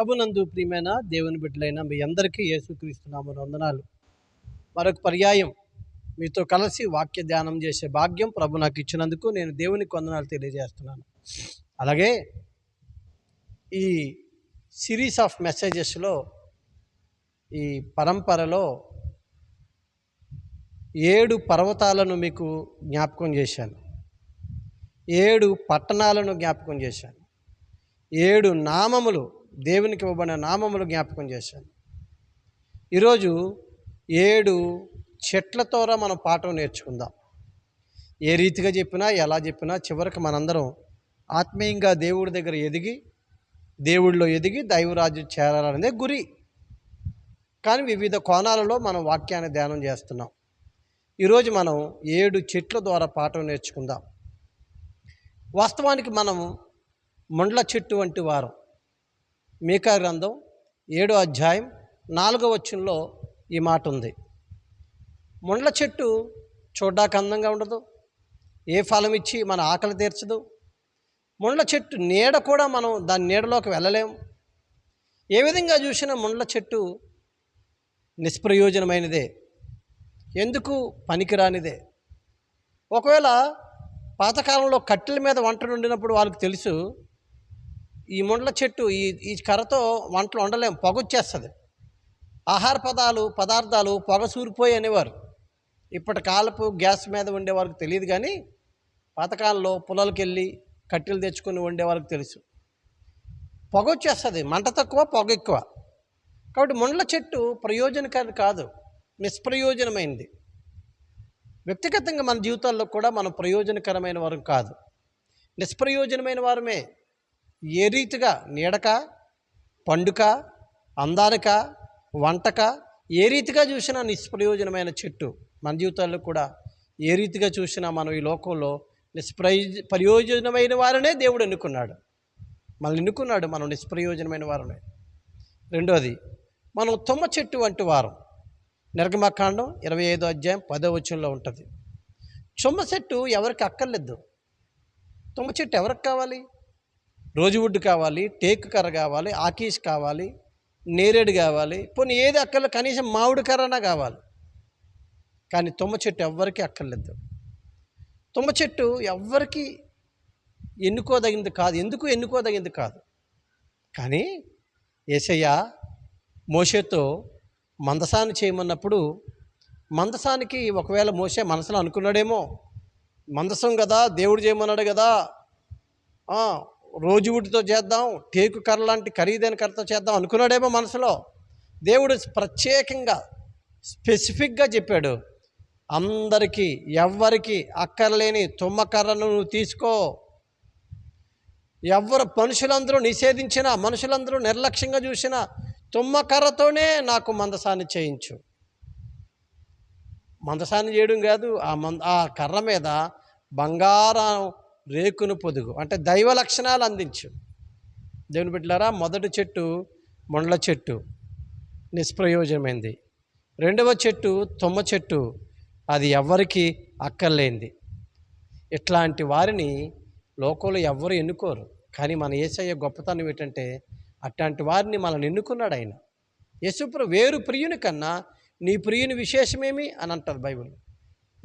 ప్రభునందు ప్రియమైన దేవుని బిడ్డలైన మీ అందరికీ యేసుక్రీస్తున్నాము వందనాలు. మరొక పర్యాయం మీతో కలిసి వాక్య ధ్యానం చేసే భాగ్యం ప్రభు నాకు ఇచ్చినందుకు నేను దేవునికి వందనాలు తెలియజేస్తున్నాను. అలాగే ఈ సిరీస్ ఆఫ్ మెసేజెస్లో ఈ పరంపరలో ఏడు పర్వతాలను మీకు జ్ఞాపకం చేశాను. ఏడు పట్టణాలను జ్ఞాపకం చేశాను. ఏడు నామములు దేవునికి ఇవ్వబడిన నామములు జ్ఞాపకం చేశాను. ఈరోజు ఏడు చెట్ల ద్వారా మనం పాఠం నేర్చుకుందాం. ఏ రీతిగా చెప్పినా ఎలా చెప్పినా చివరికి మనందరం ఆత్మీయంగా దేవుడి దగ్గర ఎదిగి దేవుడిలో ఎదిగి దైవరాజ్యం చేరాలనేదే గురి. కానీ వివిధ కోణాలలో మనం వాక్యాన్ని ధ్యానం చేస్తున్నాం. ఈరోజు మనం ఏడు చెట్ల ద్వారా పాఠం నేర్చుకుందాం. వాస్తవానికి మనం ముండ్ల చెట్టు వంటి వారం. మీకా గ్రంథం ఏడో అధ్యాయం నాలుగో వచ్చంలో ఈ మాట ఉంది. ముండ్ల చెట్టు చూడ్డానికి అందంగా ఉండదు. ఏ ఫలం ఇచ్చి మన ఆకలి తీర్చదు. ముండ్ల చెట్టు నీడ కూడా మనం దాని నీడలోకి వెళ్ళలేము. ఏ విధంగా చూసినా ముండ్ల చెట్టు నిష్ప్రయోజనమైనదే. ఎందుకు? పనికిరానిదే. ఒకవేళ పాతకాలంలో కట్టెల మీద వంట వండినప్పుడు వాళ్ళకి తెలుసు ఈ ముండ్ల చెట్టు ఈ ఈ కర్రతో వంటలు వండలేము పొగ వచ్చేస్తుంది. ఆహార పదాలు పదార్థాలు పొగ సూరిపోయి అనేవారు. ఇప్పటి కాలపు గ్యాస్ మీద వండేవారికి తెలియదు కానీ పాతకాలంలో పొలాలకు వెళ్ళి కట్టెలు తెచ్చుకొని వండేవారికి తెలుసు. పొగ వచ్చేస్తుంది మంట తక్కువ పొగ ఎక్కువ. కాబట్టి ముండ్ల చెట్టు ప్రయోజనకారి కాదు నిష్ప్రయోజనమైంది. వ్యక్తిగతంగా మన జీవితాల్లో కూడా మనం ప్రయోజనకరమైన వారం కాదు. నిష్ప్రయోజనమైన వారమే. ఏ రీతిగా నీడక పండుక అందానిక వంటక ఏ రీతిగా చూసినా నిష్ప్రయోజనమైన చెట్టు మన జీవితాల్లో కూడా ఏ రీతిగా చూసినా మనం ఈ లోకంలో నిష్ప్రయోజ ప్రయోజనమైన వారనే దేవుడు ఎన్నుకున్నాడు. మనల్ని ఎన్నుకున్నాడు మనం నిష్ప్రయోజనమైన వారనే రెండోది మనం తుమ్మ చెట్టు వంటి వారం. నిర్గమకాండం ఇరవై ఐదో అధ్యాయం పదో వచనంలో ఉంటుంది. చుమ్మ చెట్టు ఎవరికి అక్కర్లేదు. తుమ్మ చెట్టు ఎవరికి కావాలి? రోజువుడ్ కావాలి టేకు కర్ర కావాలి ఆకీష్ కావాలి నేరేడు కావాలి. పోనీ ఏది అక్కర్లే కనీసం మామిడి కర్రనా కావాలి. కానీ తుమ్మ చెట్టు ఎవ్వరికీ అక్కర్లేదు. తుమ్మ చెట్టు ఎవ్వరికి ఎన్నుకోదగింది కాదు ఎందుకు ఎన్నుకోదగింది కాదు. కానీ ఏసయ్య మోషేతో మందసాన్ని చేయమన్నప్పుడు మందసానికి ఒకవేళ మోసే మనసులో అనుకున్నాడేమో మందసం కదా దేవుడు చేయమన్నాడు కదా రోజువుడితో చేద్దాం టేకు కర్ర లాంటి ఖరీదైన కర్రతో చేద్దాం అనుకున్నాడేమో మనసులో. దేవుడు ప్రత్యేకంగా స్పెసిఫిక్గా చెప్పాడు అందరికీ ఎవ్వరికి అక్కర్లేని తుమ్మ కర్రను నువ్వు తీసుకో. ఎవరు మనుషులందరూ నిషేధించిన మనుషులందరూ నిర్లక్ష్యంగా చూసిన తుమ్మ కర్రతోనే నాకు మందసాన్ని చేయించు. మందసాన్ని చేయడం కాదు ఆ మంద ఆ కర్ర మీద బంగారం రేకును పొదుగు. అంటే దైవ లక్షణాలు అందించు. దేవుని బిడ్డలారా మొదటి చెట్టు మొండ్ల చెట్టు. నిష్ప్రయోజనమైంది. రెండవ చెట్టు తుమ్మ చెట్టు. అది ఎవ్వరికి అక్కర్లేంది ఇట్లాంటి వారిని లోకంలో ఎవ్వరు ఎన్నుకోరు. కానీ మన ఏసయ్య గొప్పతనం ఏంటంటే అట్లాంటి వారిని మనల్ని ఎన్నుకున్నాడు ఆయన. యశుప్ర వేరు ప్రియుని కన్నా నీ ప్రియుని విశేషమేమి అని అంటారు బైబిల్.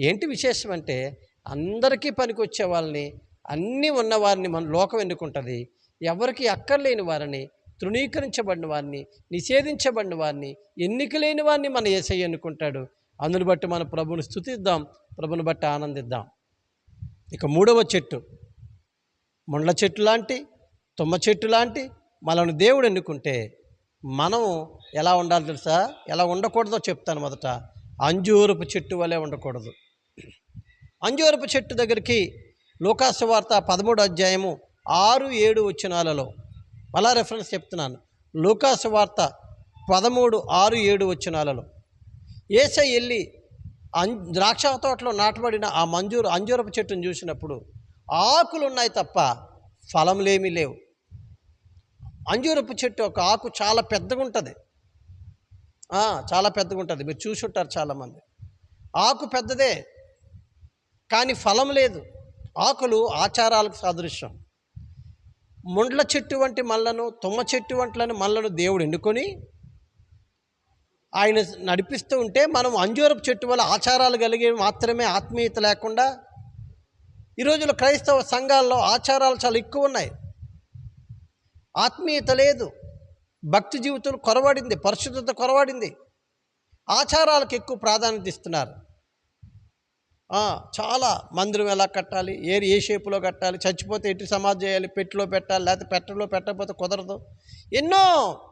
ఏంటి విశేషం అంటే అందరికీ పనికొచ్చే వాళ్ళని అన్నీ ఉన్నవారిని మన లోకం ఎన్నుకుంటుంది. ఎవరికి అక్కర్లేని వారిని తృణీకరించబడిన వారిని నిషేధించబడిన వారిని ఎన్నికలేని వారిని మన ఏసై ఎన్నుకుంటాడు. అందుని బట్టి మన ప్రభుని స్థుతిద్దాం ప్రభుని బట్టి ఆనందిద్దాం. ఇక మూడవ చెట్టు. ముండ్ల చెట్టు లాంటి తుమ్మ చెట్టు లాంటి మనల్ని దేవుడు ఎన్నుకుంటే మనం ఎలా ఉండాలి తెలుసా? ఎలా ఉండకూడదో చెప్తాను మొదట. అంజూరపు చెట్టు వలె ఉండకూడదు. అంజూరపు చెట్టు దగ్గరికి లోకాసు వార్త పదమూడు అధ్యాయము ఆరు ఏడు వచ్చినాలలో మళ్ళా రెఫరెన్స్ చెప్తున్నాను. లోకాసు వార్త పదమూడు ఆరు ఏడు వచ్చినాలలో ఏసై వెళ్ళి అం ద్రాక్ష తోటలో నాటబడిన ఆ మంజూరు అంజూరపు చెట్టును చూసినప్పుడు ఆకులు ఉన్నాయి తప్ప ఫలములేమీ లేవు. అంజూరపు చెట్టు ఒక ఆకు చాలా పెద్దగా ఉంటుంది చాలా పెద్దగా ఉంటుంది మీరు చూసి ఉంటారు చాలామంది. ఆకు పెద్దదే కానీ ఫలం లేదు. ఆకులు ఆచారాలకు సాదృశ్యం. ముండ్ల చెట్టు వంటి మల్లను తుమ్మ చెట్టు వంటి మల్లను దేవుడు ఎన్నుకొని ఆయన నడిపిస్తూ ఉంటే మనం అంజూరపు చెట్టు వల్ల ఆచారాలు కలిగి మాత్రమే ఆత్మీయత లేకుండా ఈ రోజుల్లో క్రైస్తవ సంఘాల్లో ఆచారాలు చాలా ఎక్కువ ఉన్నాయి. ఆత్మీయత లేదు. భక్తి జీవితం కొరవడింది పరిశుద్ధత కొరవడింది. ఆచారాలకు ఎక్కువ ప్రాధాన్యత ఇస్తున్నారు. చాలా మందిరం ఎలా కట్టాలి? ఏ ఏ షేపులో కట్టాలి? చచ్చిపోతే ఎటు సమాధి చేయాలి? పెట్టిలో పెట్టాలి? లేకపోతే పెట్టలో పెట్టకపోతే కుదరదు? ఎన్నో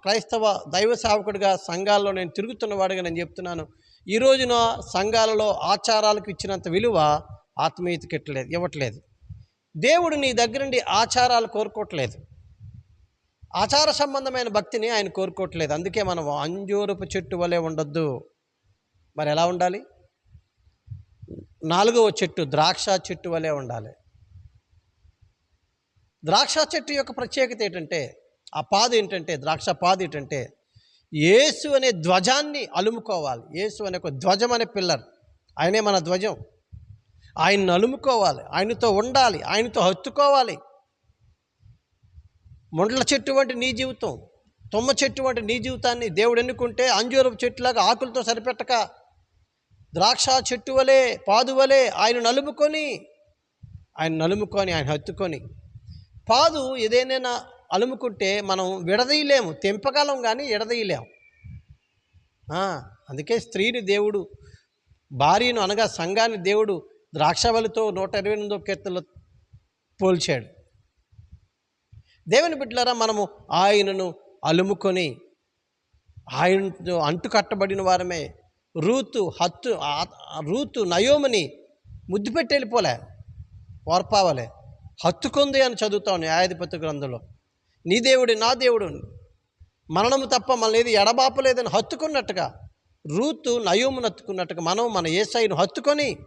క్రైస్తవ దైవ సేవకుడిగా సంఘాల్లో నేను తిరుగుతున్న వాడిగా నేను చెప్తున్నాను. ఈ రోజున సంఘాలలో ఆచారాలకు ఇచ్చినంత విలువ ఆత్మీయతకి ఇట్లేదు ఇవ్వట్లేదు. దేవుడు నీ దగ్గర నుండి ఆచారాలు కోరుకోవట్లేదు. ఆచార సంబంధమైన భక్తిని ఆయన కోరుకోవట్లేదు. అందుకే మనం అంజూరపు చెట్టు వలె ఉండొద్దు. మరి ఎలా ఉండాలి? నాలుగవ చెట్టు ద్రాక్ష చెట్టు వలె ఉండాలి. ద్రాక్ష చెట్టు యొక్క ప్రత్యేకత ఏంటంటే ఆ పాదు ఏంటంటే ద్రాక్ష పాదు ఏంటంటే యేసు అనే ధ్వజాన్ని అలుముకోవాలి. యేసు అనే ఒక ధ్వజం అనే పిల్లర్. ఆయనే మన ధ్వజం. ఆయన్ని అలుముకోవాలి. ఆయనతో ఉండాలి. ఆయనతో హత్తుకోవాలి. మొండల చెట్టు వంటి నీ జీవితం తుమ్మ చెట్టు వంటి నీ జీవితాన్ని దేవుడు ఎన్నుకుంటే అంజూరపు చెట్టులాగా ఆకులతో సరిపెట్టక ద్రాక్ష చెట్టు వలె పాదు వలె ఆయన నలుముకొని ఆయన నలుముకొని ఆయన హత్తుకొని. పాదు ఏదైనా అలుముకుంటే మనం విడదీయలేము. తెంపగలం కానీ ఎడదీయలేము. అందుకే స్త్రీని దేవుడు భార్యను అనగా సంఘాన్ని దేవుడు ద్రాక్షవలితో నూట ఇరవై ఎనిమిదో కీర్తనలో పోల్చాడు. దేవుని బిడ్డలారా మనము ఆయనను అలుముకొని ఆయన అంటుకట్టబడిన వారమే. రూతు హత్తు రూతు నయోమని ముద్దు పెట్టి వెళ్ళిపోలే. ఓర్పావలే హత్తుకుంది అని చదువుతాం న్యాయాధిపతి గ్రంథంలో. నీ దేవుడు నా దేవుడు. మరణము తప్ప మనల్ని ఏది ఎడబాపలేదని హత్తుకున్నట్టుగా రూతు నయోమును హత్తుకున్నట్టుగా మనం మన ఏసైను హత్తుకొని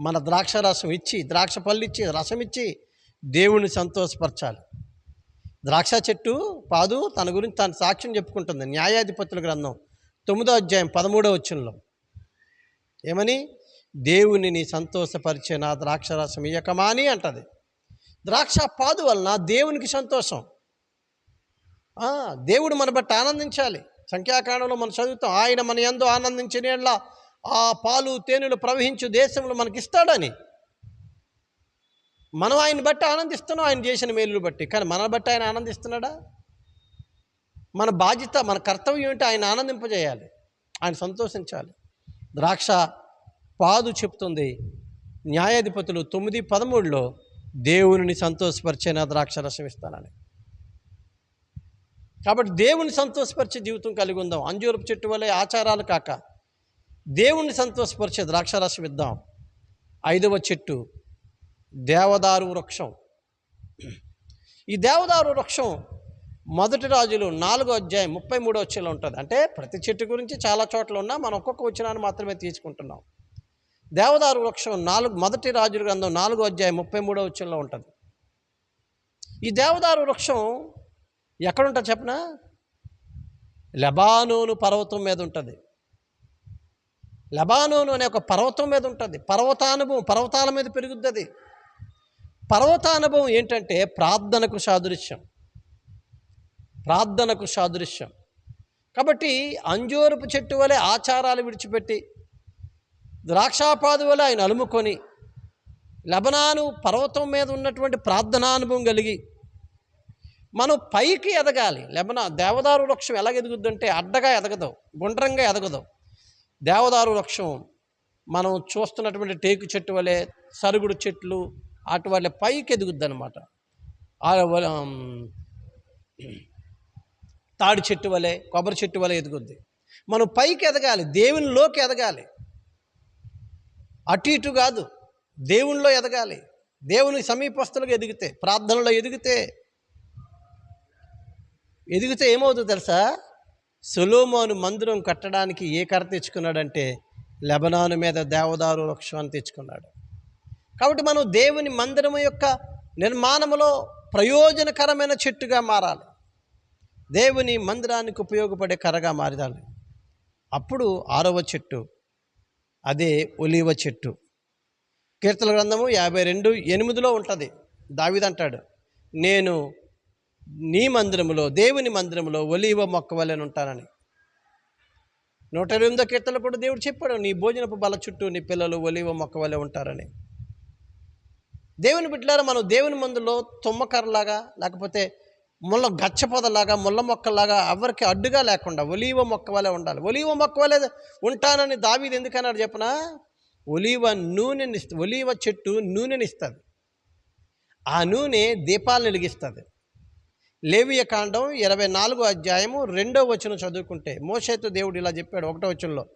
మన ద్రాక్ష రసం ఇచ్చి ద్రాక్ష పళ్ళు ఇచ్చి రసం ఇచ్చి దేవుని సంతోషపరచాలి. ద్రాక్ష చెట్టు పాదు తన గురించి తన సాక్ష్యం చెప్పుకుంటుంది. న్యాయాధిపతుల గ్రంథం తొమ్మిదో అధ్యాయం పదమూడో వచ్చంలో ఏమని? దేవుని నీ సంతోషపరిచే నా ద్రాక్ష రసం ఇయ్యకమాని అంటది. ద్రాక్ష పాదు వలన దేవునికి సంతోషం. దేవుడు మన బట్టి ఆనందించాలి. సంఖ్యాకాండంలో మనం చదువుతాం ఆయన మన ఎందు ఆనందించిన యెడల ఆ పాలు తేనెలు ప్రవహించు దేశంలో మనకిస్తాడని. మనం ఆయన బట్టి ఆనందిస్తున్నాం ఆయన చేసిన మేలును బట్టి. కానీ మన బట్టి ఆయన ఆనందిస్తున్నాడా? మన బాధ్యత మన కర్తవ్యం ఏంటి ఆయన ఆనందింపజేయాలి. ఆయన సంతోషించాలి. ద్రాక్ష పాదు చెప్తుంది న్యాయాధిపతులు తొమ్మిది పదమూడులో దేవుని సంతోషపరిచే నా ద్రాక్ష రసం ఇస్తానని. కాబట్టి దేవుని సంతోషపరిచే జీవితం కలిగి ఉందాం. అంజూరపు చెట్టు వలె ఆచారాలు కాక దేవుణ్ణి సంతోషపరిచే ద్రాక్ష రసం ఇద్దాం. ఐదవ చెట్టు దేవదారు వృక్షం. ఈ దేవదారు వృక్షం మొదటి రాజులు నాలుగో అధ్యాయం ముప్పై మూడో వచ్చేలో ఉంటుంది. అంటే ప్రతి చెట్టు గురించి చాలా చోట్ల ఉన్నా మనం ఒక్కొక్క వచనాన్ని మాత్రమే తీసుకుంటున్నాం దేవదారు వృక్షం నాలుగు మొదటి రాజుల గ్రంథం నాలుగో అధ్యాయం ముప్పై మూడో వచ్చంలో ఉంటుంది. ఈ దేవదారు వృక్షం ఎక్కడుంటుంది చెప్పనా? లెబానోను పర్వతం మీద ఉంటుంది. లెబానోను అనే ఒక పర్వతం మీద ఉంటుంది. పర్వతానుభవం పర్వతాల మీద పెరుగుద్ది పర్వతానుభవం ఏంటంటే ప్రార్థనకు సాదృశ్యం. ప్రార్థనకు సాదృశ్యం. కాబట్టి అంజోరపు చెట్టు వలె ఆచారాలు విడిచిపెట్టి ద్రాక్షాపాదు వలె ఆయన అలుముకొని లబనాను పర్వతం మీద ఉన్నటువంటి ప్రార్థనానుభవం కలిగి మనం పైకి ఎదగాలి. లెబనా దేవదారు వృక్షం ఎలాగ ఎదుగుద్దంటే అడ్డగా ఎదగదు గుండ్రంగా ఎదగదు. దేవదారు వృక్షం మనం చూస్తున్నటువంటి టేకు చెట్టు వలె సరుగుడు చెట్లు అటు వాళ్ళ పైకి ఎదుగుద్ది అనమాట తాడి చెట్టు వలె కొబ్బరి చెట్టు వలె ఎదుగుద్ది. మనం పైకి ఎదగాలి దేవునిలోకి ఎదగాలి. అటు ఇటు కాదు దేవునిలో ఎదగాలి. దేవుని సమీపస్తులుగా ఎదిగితే ప్రార్థనలో ఎదిగితే. ఎదిగితే ఏమవుతుందో తెలుసా? సొలోమోను మందిరం కట్టడానికి ఏ కర్ర తెచ్చుకున్నాడంటే లెబనాను మీద దేవదారు వృక్షాన్ని తెచ్చుకున్నాడు. కాబట్టి మనం దేవుని మందిరం యొక్క నిర్మాణములో ప్రయోజనకరమైన చెట్టుగా మారాలి. దేవుని మందిరానికి ఉపయోగపడే కర్రగా మారాలి. అప్పుడు ఆరవ చెట్టు అదే ఒలివ చెట్టు. కీర్తన గ్రంథము యాభై రెండు ఎనిమిదిలో ఉంటుంది. దావిదంటాడు నేను నీ మందిరములో దేవుని మందిరములో ఒలీవ మొక్క వలెను ఉంటానని. నూట ఎనిమిదో కీర్తనలో కూడా దేవుడు చెప్పాడు నీ భోజనపు బల చుట్టూ నీ పిల్లలు ఒలివ మొక్క వలె ఉంటారని. దేవుని బిడ్డలారా మనం దేవుని మందులో తుమ్మకర్రలాగా లేకపోతే ముళ్ళ గచ్చపొదలాగా ముళ్ళ మొక్కలాగా ఎవరికి అడ్డుగా లేకుండా ఒలీవ మొక్క వలె ఉండాలి. ఒలీవ మొక్క వలె ఉంటానని దావీది ఎందుకన్నాడు చెప్పనా? ఒలీవ నూనెని ఒలీవ చెట్టు నూనెని ఇస్తుంది. ఆ నూనె దీపాలను వెలిగిస్తుంది. లేవియ కాండం ఇరవై నాలుగో అధ్యాయము రెండో వచనం చదువుకుంటే మోషేతో దేవుడు ఇలా చెప్పాడు ఒకటో వచనంలో.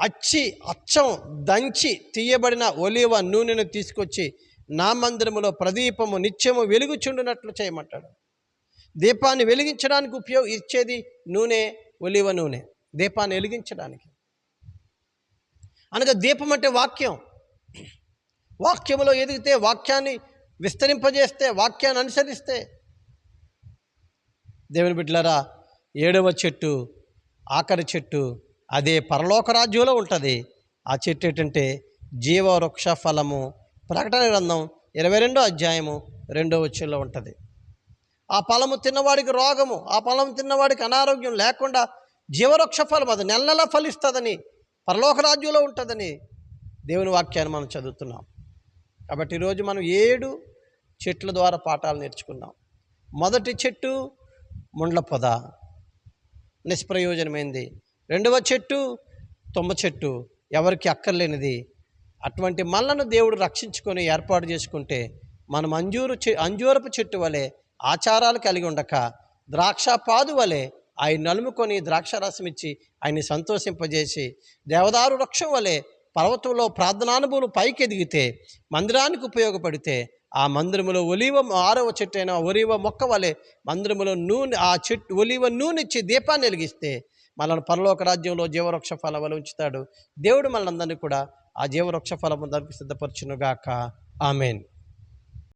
అచ్చి అచ్చం దంచి తీయబడిన ఒలివ నూనెను తీసుకొచ్చి నా మందిరములో ప్రదీపము నిత్యము వెలుగుచుండునట్లు చేయమంటాడు. దీపాన్ని వెలిగించడానికి ఉపయోగ ఇచ్చేది నూనె ఒలివ నూనె. దీపాన్ని వెలిగించడానికి. అనగా దీపం అంటే వాక్యం. వాక్యములో ఎదిగితే వాక్యాన్ని విస్తరింపజేస్తే వాక్యాన్ని అనుసరిస్తే. దేవుని బిడ్డలారా ఏడవ చెట్టు ఆఖరి చెట్టు అదే పరలోక రాజ్యంలో ఉంటుంది. ఆ చెట్టు ఏంటంటే జీవవృక్ష ఫలము. ప్రకటన గ్రంథం ఇరవై రెండో అధ్యాయము రెండో వచ్చంలో ఉంటుంది. ఆ ఫలము తిన్నవాడికి రోగము ఆ ఫలం తిన్నవాడికి అనారోగ్యం లేకుండా జీవవృక్ష ఫలం అది నెల నెల ఫలిస్తుందని పరలోక రాజ్యంలో ఉంటుందని దేవుని వాక్యాన్ని మనం చదువుతున్నాం. కాబట్టి ఈరోజు మనం ఏడు చెట్ల ద్వారా పాఠాలు నేర్చుకున్నాం. మొదటి చెట్టు ముండ్ల పొద. నిష్ప్రయోజనమైంది. రెండవ చెట్టు తుమ్మ చెట్టు ఎవరికి అక్కర్లేనిది. అటువంటి మల్లను దేవుడు రక్షించుకొని ఏర్పాటు చేసుకుంటే మనం అంజూరు చె అంజూరపు చెట్టు వలె ఆచారాలు కలిగి ఉండక ద్రాక్ష పాదు వలె ఆయన నలుముకొని ద్రాక్షారసం ఇచ్చి ఆయన్ని సంతోషింపజేసి దేవదారు వృక్షం వలె పర్వతంలో ప్రార్థనానుభూలు పైకి ఎదిగితే మందిరానికి ఉపయోగపడితే ఆ మందిరములో ఒలివ ఆరవ చెట్టు అయిన ఒలివ మొక్క వలె మందిరములో నూనె ఆ చెట్టు ఒలివ నూనె ఇచ్చి దీపాన్ని వెలిగిస్తే మనల్ని పరలోక రాజ్యంలో జీవవృక్ష ఫలములు ఉంచుతాడు. దేవుడు మనందరినీ కూడా ఆ జీవవృక్ష ఫలము దానికి సిద్ధపరచునుగాక. ఆమెన్.